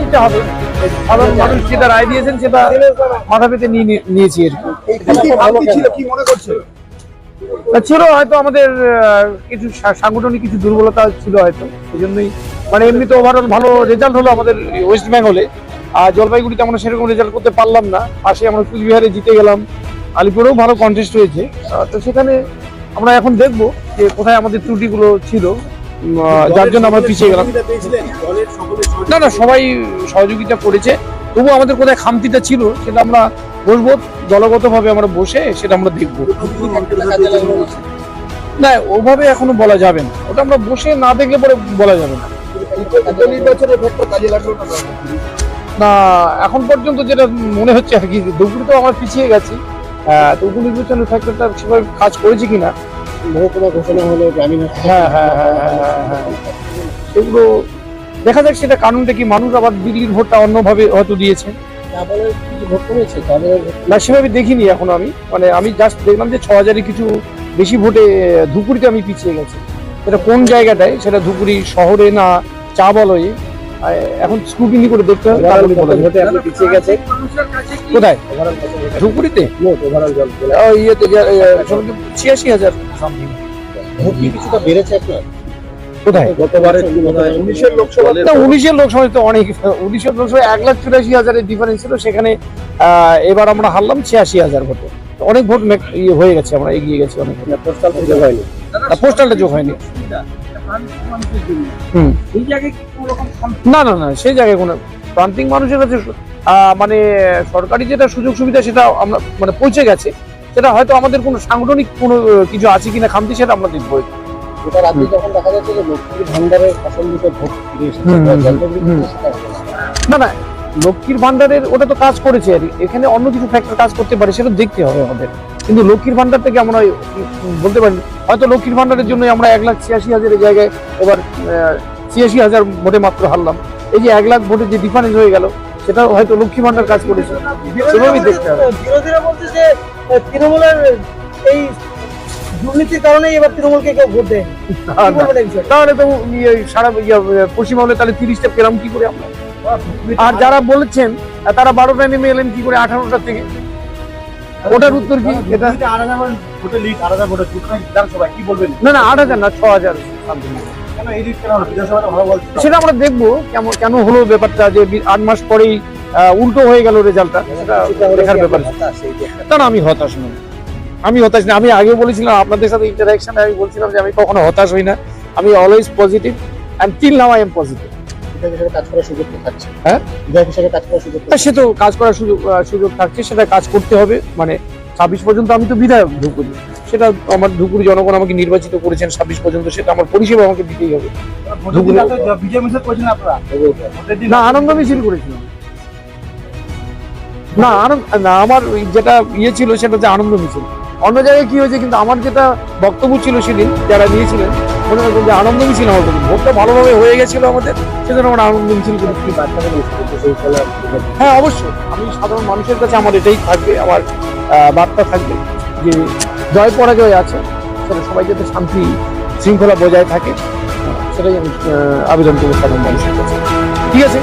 নিতে হবে। সাধারণ মানুষ যেটা রায় দিয়েছেন সেটা মাথা পেতে নিয়ে নিয়েছি ছিল কি মনে করছে? তা ছিল হয়তো আমাদের কিছু সাংগঠনিক কিছু দুর্বলতা ছিল হয়তো এই জন্যই মানে এমনি তো ওভারঅল ভালো রেজাল্ট হলো আমাদের ওয়েস্ট বেঙ্গলে আর জলপাইগুড়িতে আমরা সেরকম রেজাল্ট করতে পারলাম না। পাশে আমরা কুচবিহারে জিতে গেলাম। আলিপুরেও ভালো কন্টেস্ট হয়েছে। তো সেখানে আমরা এখন দেখব যে কোথায় আমাদের ত্রুটিগুলো ছিল। যার জন্য আমরা পিছিয়ে গেলাম। না না, সবাই সহযোগিতা করেছে। তবু আমাদের কোথায় খামতিটা ছিল, সেটা আমরা বসবো। দলগতভাবে আমরা বসে সেটা আমরা দেখব। না, ওভাবে এখনও বলা যাবে না। ওটা আমরা বসে না দেখলে পরে বলা যাবে না। না, এখন পর্যন্ত যেটা মনে হচ্ছে আর কি, দুপুরে তো আমরা পিছিয়ে গেছি। তো উপনির্বাচনের ফ্যাক্টরটা সেভাবে কাজ করেছে কিনা মহকুমা ঘোষণা হলো গ্রামীণ হ্যাঁ হ্যাঁ হ্যাঁ হ্যাঁ হ্যাঁ সেগুলো দেখা যাক সেটা কারণটা কি মানুষ আবার দিল্লির ভোটটা অন্যভাবে হয়তো দিয়েছে। না সেভাবে দেখিনি এখন আমি। মানে আমি জাস্ট দেখলাম যে ছ হাজারে কিছু বেশি ভোটে ধুপুরিতে আমি পিছিয়ে গেছি। সেটা কোন জায়গাটায়? সেটা ধুপুরি শহরে না চা বলয়ে এখন স্ক্রুটিনি করে দেখতে হবে তারপরে বলা যাবে। আপনি পিছিয়ে গেছে। কোথায়? ও, ইয়েতে ছিয়াশি হাজার সামথিং কিছুটা বেড়েছে আপনার কোথায়? গতবারে উনিশের উনিশের লোকসভায় তো অনেক উনিশের লোকসভায় এক লাখ চুরাশি হাজারের ডিফারেন্স ছিল সেখানে এবার আমরা হারলাম ছিয়াশি হাজার ভোটে। অনেক ভোট ইয়ে হয়ে গেছে আমরা এগিয়ে গেছি অনেক পোস্টাল সুযোগ হয়নি। পোস্টালটা যোগ হয়নি। হুম। না না না সেই জায়গায় কোনো প্রান্তিক মানুষের কাছে মানে সরকারি যেটা সুযোগ সুবিধা সেটা আমরা মানে পৌঁছে গেছে সেটা হয়তো আমাদের কোনো সাংগঠনিক কোনো কিছু আছে কিনা খামতি সেটা আমরা দেখব না। না লক্ষ্মীর ভান্ডারের ওটা তো কাজ করেছে আর কি। এখানে অন্য কিছু ফ্যাক্টর কাজ করতে পারে সেটা দেখতে হবে আমাদের কিন্তু লক্ষ্মীর ভান্ডার থেকে আমরা বলতে পারি হয়তো লক্ষ্মীর ভান্ডারের জন্য আমরা এক লাখ ছিয়াশি হাজারের জায়গায় এবার ছিয়াশি হাজার ভোটে মাত্র হারলাম। এই যে এক লাখ ভোটের যে ডিফারেন্স হয়ে গেল সেটা হয়তো লক্ষ্মী ভান্ডার কাজ করেছে। সেভাবেই দেখতে হবে। বিরোধীরা বলছে যে তৃণমূলের এই দুর্নীতির কারণেই এবার তৃণমূলকে কেউ ভোট দেয়? তাহলে তো ইয়ে সারা ইয়ে, পশ্চিমবঙ্গে তাহলে তিরিশটা পেলাম কি করে আমরা? আর যারা বলেছেন তারা বারোটা নেমে এলেন কি করে আঠারোটা থেকে? ওটার উত্তর কি? এটা আলাদা ভোটে লিড আলাদা ভোটে দুটো কি বলবেন? না না আট হাজার না ছ হাজার। সেটা আমরা দেখব কেমন কেন হলো ব্যাপারটা যে আট মাস পরেই উল্টো হয়ে গেল রেজাল্টটা সেটা দেখার ব্যাপার তা না আমি হতাশ নই। আমি হতাশ না আমি আগে বলেছিলাম আপনাদের সাথে ইন্টারাকশনে আমি বলছিলাম যে আমি কখনো হতাশ হই না। আমি always positive and till now I am positive হ্যাঁ? সে তো কাজ করার সুযোগ সুযোগ থাকছে সেটা কাজ করতে হবে। মানে ছাব্বিশ পর্যন্ত আমি তো বিধায়ক ধুপুরি সেটা আমার ধুপুরি জনগণ আমাকে নির্বাচিত করেছেন ছাব্বিশ পর্যন্ত সেটা আমার পরিষেবা আমাকে দিতেই হবে। না আনন্দ মিছিল করেছিলাম। না না আমার যেটা ইয়ে ছিল সেটা হচ্ছে আনন্দ মিছিল। অন্য জায়গায় কি হয়েছে কিন্তু আমার যেটা বক্তব্য ছিল সেদিন যারা নিয়েছিলেন মনে রাখবেন যে আনন্দ মিছিল আমার ভোটটা ভালোভাবে হয়ে গেছিল আমাদের সেজন্য আমরা আনন্দ মিছিল করেছি। হ্যাঁ অবশ্যই। আমি সাধারণ মানুষের কাছে আমার এটাই থাকবে আমার বার্তা থাকবে যে জয় পরাজয় আছে। সেটা সবাই যাতে শান্তি শৃঙ্খলা বজায় থাকে, সেটাই আমি আবেদন করব সাধারণ মানুষের কাছে। ঠিক আছে?